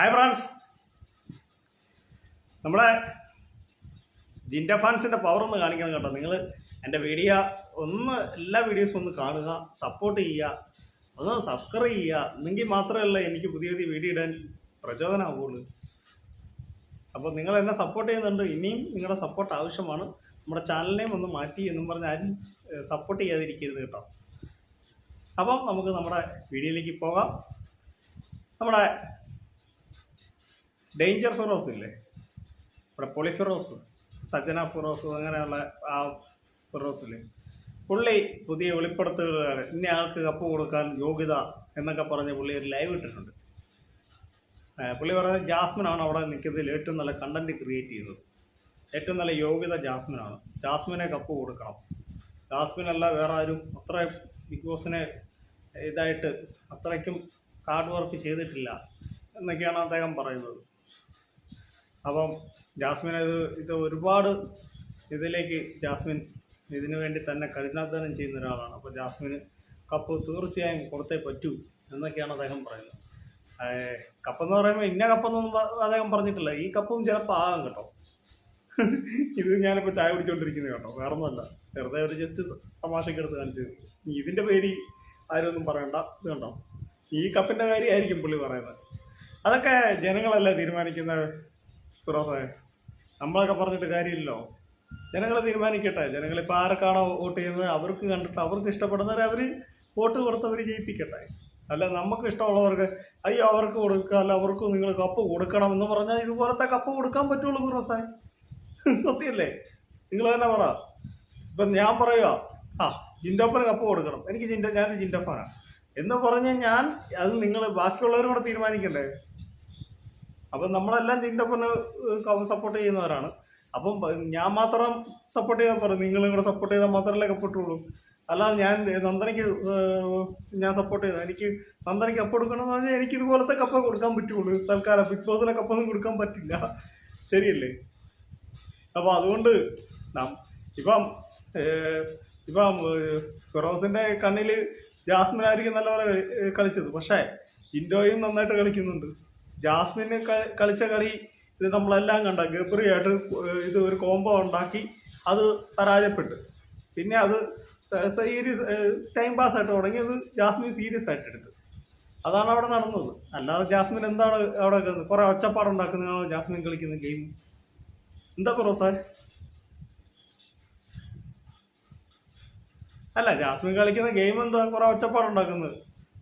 Hi France നമ്മളെ ജിൻഡ ഫാൻസിന്റെ power ഒന്ന് കാണിക്കണം കേട്ടോ. നിങ്ങൾ എന്റെ വീഡിയോ ഒന്ന് എല്ലാ വീഡിയോസും ഒന്ന് കാണുക സപ്പോർട്ട് ചെയ്യുക ഒന്ന് സബ്സ്ക്രൈബ് ചെയ്യുക. എന്നെങ്കിൽ മാത്രമല്ല എനിക്ക് പുതിയ പുതിയ വീഡിയോ ഇടാൻ പ്രചോദനമാവുള്ളൂ അപ്പോൾ നിങ്ങൾ എന്നെ സപ്പോർട്ട് ചെയ്യുന്നുണ്ട് ഇനിയും നിങ്ങളുടെ സപ്പോർട്ട് ആവശ്യമാണ്. നമ്മുടെ ചാനലിനെയും ഒന്ന് മാറ്റി എന്നും പറഞ്ഞ് ആരും സപ്പോർട്ട് ചെയ്യാതിരിക്കരുത് കേട്ടോ. അപ്പം നമുക്ക് നമ്മുടെ വീഡിയോയിലേക്ക് പോകാം. നമ്മുടെ ഡേഞ്ചർ ഫെറോസ് ഇല്ലേ? ഇവിടെ പൊളിഫെറോസ് സജ്ജന ഫെറോസ് അങ്ങനെയുള്ള ആ ഫെറോസ് ഇല്ലേ? പുള്ളി പുതിയ വെളിപ്പെടുത്തലുകൾ ഇന്ന ആൾക്ക് കപ്പ് കൊടുക്കാൻ യോഗ്യത എന്നൊക്കെ പറഞ്ഞ് പുള്ളി ഒരു ലൈവ് ഇട്ടിട്ടുണ്ട്. പുള്ളി പറയുന്നത് ജാസ്മിനാണ് അവിടെ നിൽക്കുന്നതിൽ ഏറ്റവും നല്ല കണ്ടന്റ് ക്രിയേറ്റ് ചെയ്തത്. ഏറ്റവും നല്ല യോഗ്യത ജാസ്മിനാണ്. ജാസ്മിനെ കപ്പ് കൊടുക്കണം. ജാസ്മിനല്ല വേറെ ആരും അത്ര ബിഗ് ബോസിനെ ഇതായിട്ട് അത്രയ്ക്കും ഹാർഡ് വർക്ക് ചെയ്തിട്ടില്ല എന്നൊക്കെയാണ് അദ്ദേഹം പറയുന്നത്. അപ്പം ജാസ്മിൻ ഇത് ഇത് ഒരുപാട് ഇതിലേക്ക് ജാസ്മിൻ ഇതിനു വേണ്ടി തന്നെ കഠിനാധ്വാനം ചെയ്യുന്ന ഒരാളാണ്. അപ്പോൾ ജാസ്മിന് കപ്പ് തീർച്ചയായും കൊടുത്തേ പറ്റൂ എന്നൊക്കെയാണ് അദ്ദേഹം പറയുന്നത്. കപ്പെന്ന് പറയുമ്പോൾ ഇന്ന കപ്പെന്നൊന്നും അദ്ദേഹം പറഞ്ഞിട്ടില്ല. ഈ കപ്പും ചിലപ്പോൾ ആകാം കേട്ടോ. ഇത് ഞാനിപ്പോൾ ചായ കുടിച്ചുകൊണ്ടിരിക്കുന്നത് കേട്ടോ. വേറെ ഒന്നുമല്ല വെറുതെ ഒരു ജസ്റ്റ് തമാശയ്ക്ക് എടുത്ത് കാണിച്ചത് ഇതിന്റെ പേര് ആരൊന്നും പറയണ്ട. ഇത് കണ്ടോ? ഈ കപ്പിന്റെ കാര്യമായിരിക്കും പുള്ളി പറയുന്നത്. അതൊക്കെ ജനങ്ങളല്ലേ തീരുമാനിക്കുന്ന ഫിറോസേ നമ്മളൊക്കെ പറഞ്ഞിട്ട് കാര്യമില്ലല്ലോ. ജനങ്ങൾ തീരുമാനിക്കട്ടെ. ജനങ്ങൾ ഇപ്പം ആർക്കാണോ വോട്ട് ചെയ്യുന്നത്? അവർക്ക് കണ്ടിട്ട് അവർക്ക് ഇഷ്ടപ്പെടുന്നവരെ അവർ വോട്ട് കൊടുത്തവർ ജയിപ്പിക്കട്ടെ. അല്ല നമുക്ക് ഇഷ്ടമുള്ളവർക്ക് അയ്യോ അവർക്ക് കൊടുക്കുക അല്ല അവർക്കും നിങ്ങൾ കപ്പ് കൊടുക്കണം എന്ന് പറഞ്ഞാൽ ഇതുപോലത്തെ കപ്പ് കൊടുക്കാൻ പറ്റുള്ളൂ ഫിറോസേ സത്യമല്ലേ നിങ്ങൾ തന്നെ പറ. ഇപ്പം ഞാൻ പറയുക ആ ജിൻഡോപ്പന് കപ്പ് കൊടുക്കണം. എനിക്ക് ജിൻഡോ ഞാൻ ജിൻഡോപ്പനാണ് എന്ന് പറഞ്ഞ് ഞാൻ അത് നിങ്ങൾ ബാക്കിയുള്ളവരും കൂടെ തീരുമാനിക്കണ്ടേ? അപ്പം നമ്മളെല്ലാം ജിൻഡോപ്പന് സപ്പോർട്ട് ചെയ്യുന്നവരാണ്. അപ്പം ഞാൻ മാത്രം സപ്പോർട്ട് ചെയ്താൽ പറയും നിങ്ങളും കൂടെ സപ്പോർട്ട് ചെയ്താൽ മാത്രമല്ലേ കപ്പെട്ടുള്ളൂ അല്ലാതെ ഞാൻ നന്ദനയ്ക്ക് ഞാൻ സപ്പോർട്ട് ചെയ്ത എനിക്ക് നന്ദനയ്ക്ക് കപ്പ് കൊടുക്കണമെന്ന് പറഞ്ഞാൽ എനിക്ക് ഇതുപോലത്തെ കപ്പ കൊടുക്കാൻ പറ്റുള്ളൂ. തൽക്കാലം ബിഗ് ബോസിലെ കപ്പൊന്നും കൊടുക്കാൻ പറ്റില്ല. ശരിയല്ലേ? അപ്പോൾ അതുകൊണ്ട് നാം ഇപ്പം ഇപ്പം ഫിറോസിന്റെ കണ്ണിൽ ജാസ്മിൻ ആയിരിക്കും നല്ലപോലെ കളി- കളിച്ചത്. പക്ഷേ ഇൻഡോയും നന്നായിട്ട് കളിക്കുന്നുണ്ട്. ജാസ്മിന് കളിച്ച കളി ഇത് നമ്മളെല്ലാം കണ്ട ഗബ്രിയായിട്ട് ഇത് ഒരു കോംബോ ഉണ്ടാക്കി അത് പരാജയപ്പെട്ട്. പിന്നെ അത് സീരിയസ് ടൈം പാസ് ആയിട്ട് തുടങ്ങി അത് ജാസ്മിൻ സീരിയസ് ആയിട്ട് എടുത്തു. അതാണ് അവിടെ നടന്നത്. അല്ലാതെ ജാസ്മിൻ എന്താണ് അവിടെ കുറെ ഒച്ചപ്പാടുണ്ടാക്കുന്നതാണോ ജാസ്മിൻ കളിക്കുന്ന ഗെയിം എന്താ കുറവ് സാർ? അല്ല ജാസ്മിൻ കളിക്കുന്ന ഗെയിം എന്താ കുറെ ഒച്ചപ്പാടുണ്ടാക്കുന്നത്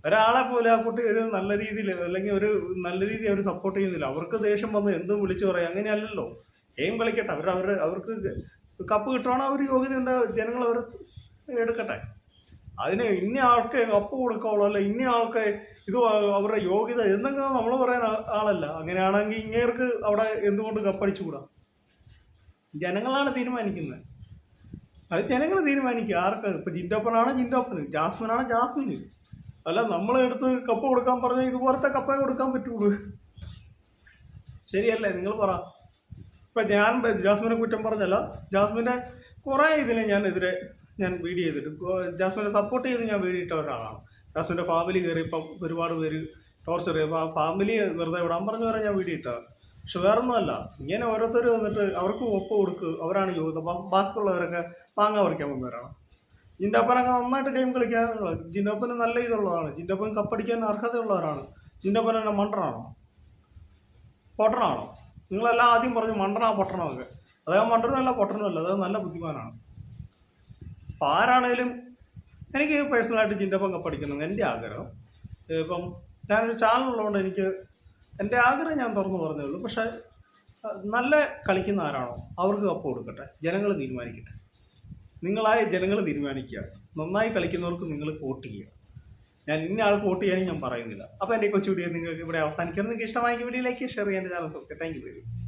ഒരാളെ പോലെ ആ കുട്ടി ഒരു നല്ല രീതിയിൽ അല്ലെങ്കിൽ ഒരു നല്ല രീതിയിൽ അവർ സപ്പോർട്ട് ചെയ്യുന്നില്ല. അവർക്ക് ദേഷ്യം വന്ന് എന്തും വിളിച്ചു പറയാം? അങ്ങനെയല്ലല്ലോ. ഗെയിം കളിക്കട്ടെ. അവർ അവർ അവർക്ക് കപ്പ് കിട്ടുവാണോ അവർ യോഗ്യതയുണ്ട്. ജനങ്ങൾ അവർ എടുക്കട്ടെ. അതിന് ഇന്ന ആൾക്ക് കപ്പ് കൊടുക്കാവുള്ളൂ. അല്ല ഇന്ന ആൾക്ക് ഇത് അവരുടെ യോഗ്യത എന്നൊക്കെ നമ്മൾ പറയാൻ ആളല്ല. അങ്ങനെയാണെങ്കിൽ ഇങ്ങേർക്ക് അവിടെ എന്തുകൊണ്ട് കപ്പടിച്ചുകൂടാ ജനങ്ങളാണ് തീരുമാനിക്കുന്നത്. അത് ജനങ്ങൾ തീരുമാനിക്കുക. ആർക്ക്? ഇപ്പൊ ജിൻഡോപ്പനാണ് ജിൻഡോപ്പന് ജാസ്മിനാണ് ജാസ്മിന് അല്ല നമ്മളെ അടുത്ത് കപ്പ കൊടുക്കാൻ പറഞ്ഞാൽ ഇതുപോലത്തെ കപ്പ കൊടുക്കാൻ പറ്റുള്ളൂ ശരിയല്ലേ? നിങ്ങൾ പറ. ഇപ്പൊ ഞാൻ ജാസ്മിനെ കുറ്റം പറഞ്ഞല്ല. ജാസ്മിന്റെ കുറേ ഇതിനെ ഞാൻ എതിരെ ഞാൻ വീഡിയോ ചെയ്തിട്ട് ജാസ്മിനെ സപ്പോർട്ട് ചെയ്ത് ഞാൻ വീഡിയോ ഇട്ട ഒരാളാണ്. ജാസ്മിന്റെ ഫാമിലി കയറി ഇപ്പം ഒരുപാട് പേര് ടോർച്ചർ ചെയ്യും ആ ഫാമിലി വെറുതെ വിടാൻ പറഞ്ഞു വരെ ഞാൻ വീഡിയോ പക്ഷെ പക്ഷെ വേറൊന്നുമല്ല ഇങ്ങനെ ഓരോരുത്തർ വന്നിട്ട് അവർക്ക് ഒപ്പ് കൊടുക്കുക അവരാണ് യോഗ്യത. ബാക്കിയുള്ളവരൊക്കെ പാങ്ങാ പറിക്കാൻ വന്നവരാണ് ജിൻഡപ്പനൊക്കെ നന്നായിട്ട് ഗെയിം കളിക്കാനുള്ള ജിൻഡപ്പന് നല്ല ഇതുള്ളതാണ്. ജിൻഡപ്പൻ കപ്പടിക്കാൻ അർഹതയുള്ളവരാണ്. ജിൻഡപ്പൻ എന്നെ മണ്ടനാണോ. പൊട്ടനാണോ. നിങ്ങളെല്ലാം ആദ്യം പറഞ്ഞു മണ്ടനാ പൊട്ടണമൊക്കെ അദ്ദേഹം മണ്ടനുമല്ല പൊട്ടനുമല്ല അദ്ദേഹം നല്ല ബുദ്ധിമാനാണ്. അപ്പം ആരാണേലും എനിക്ക് പേഴ്സണലായിട്ട് ജിൻഡപ്പൻ കപ്പടിക്കണം എന്റെ ആഗ്രഹം. ഇപ്പം ഞാനൊരു ചാനൽ ഉള്ളതുകൊണ്ട് എനിക്ക് എന്റെ ആഗ്രഹം ഞാൻ തുറന്നു പറഞ്ഞേ ഉള്ളൂ. പക്ഷേ നല്ല കളിക്കുന്ന ആരാണോ അവർക്ക് കപ്പ് കൊടുക്കട്ടെ. ജനങ്ങൾ തീരുമാനിക്കട്ടെ. നിങ്ങളായ ജനങ്ങൾ തീരുമാനിക്കുക. നന്നായി കളിക്കുന്നവർക്ക് നിങ്ങൾ വോട്ട് ചെയ്യുക. ഞാൻ ഇന്ന ആൾക്ക് വോട്ട് ചെയ്യാനും ഞാൻ പറയുന്നില്ല. അപ്പോൾ എന്റെ കൊച്ചു വീഡിയോ നിങ്ങൾക്ക് ഇവിടെ അവസാനിക്കണം നിങ്ങൾക്ക് ഇഷ്ടമായെങ്കിൽ വീഡിയോയിലേക്ക് ഷെയർ ചെയ്യാൻ ചാനൽ സബ്സ്ക്രൈബ്. Thank U